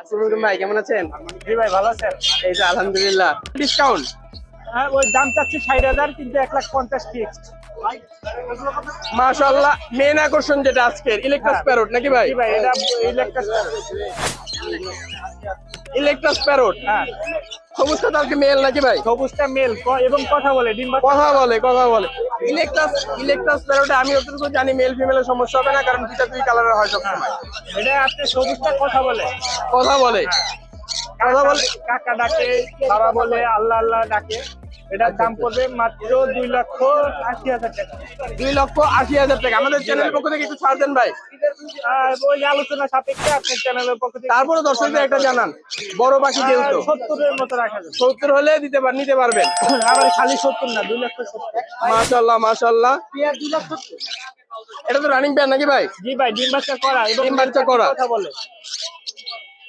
আসসালামু আলাইকুম ভাই কেমন আছেন? জি ভাই ভালো আছেন? এই যে আলহামদুলিল্লাহ। ডিসকাউন্ট হ্যাঁ ওই দাম চাচ্ছি ষাট হাজার কিন্তু এক লাখ পঞ্চাশ ফিক্সড মাশাআল্লাহ মেন আকর্ষণ যেটা আজকের ইলেকট্রাস হ্যাঁ। প্যারোট নাকি ভাই? জি ভাই এটা ইলেকট্রিক ইলেকট্রাস প্যারোট হ্যাঁ। সবুজটা তাহলে মেল নাকি ভাই? সবুজটা মেল এবং কথা বলে ডিম কথা বলে কথা বলে। ইলেকট্রাস ইলেকট্রাস প্যারোটে আমি যতটুকু জানি মেল ফিমেলের সমস্যা হবে না কারণ দুইটা দুই কালারের হয় সবসময়। এটা আপনি সবুজটা কথা বলে। কথা বলে। কথা বলে। কাকা ডাকে বাবা বলে আল্লাহ আল্লাহ ডাকে। এটার দাম পড়বে মাত্র দুই লক্ষ আশি হাজার টাকা। দুই লক্ষ আশি হাজার টাকা। আমাদের চ্যানেলের পক্ষ থেকে একটু ছাড় দেন ভাই। ওই আলোচনা সাপেক্ষে আপনার চ্যানেলের পক্ষ থেকে তারপরে দর্শকদের একটা জানান। বড় পাখি যেহেতু। সত্তরের মতো রাখা যাবে। সত্তর হলে দিতে পার নিতে পারবেন। আবার খালি সত্তর না দুই লক্ষ সত্তর। মাশাল্লাহ মাশাল্লাহ দুই লক্ষ সত্তর। এটা তো রানিং প্যান নাকি ভাই? জি ভাই ডিম বাচ্চা করা। ডিম বাচ্চা করা। কথা বলে।